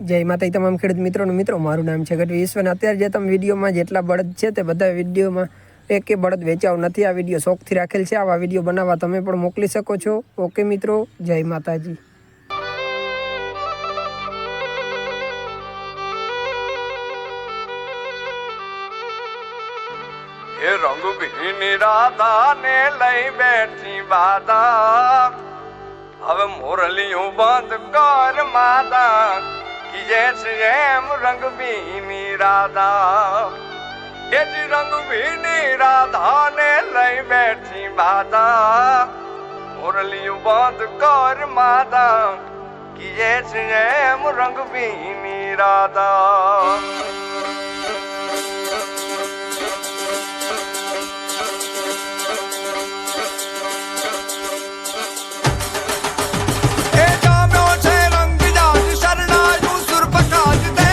જય માતા તમામ ખેડૂત મિત્રોનું. મિત્રો, મારું નામ છે ગઢવી ઈશ્વર અત્યારે જે તમે વિડીયોમાં જેટલા બળદ છે તે બધા વિડીયોમાં એક બળદ વેચાવ નથી. આ વીડિયો શોખથી રાખેલ છે. આવા વીડિયો બનાવવા તમે પણ મોકલી શકો છો. ઓકે મિત્રો, જય માતાજી. એ રંગ ભીની રાધા ને લઈ બેઠી બાધા. હવે મોરલિયું બંધ કર માતા કીજે છે એમ રંગ ભીની રાધા એ જ રંગ ભીની રાધા ને લઈ બેઠી બાધા મોરલિયું બંધ કર માતા કીજે છે એમ રંગ ભીની રાધા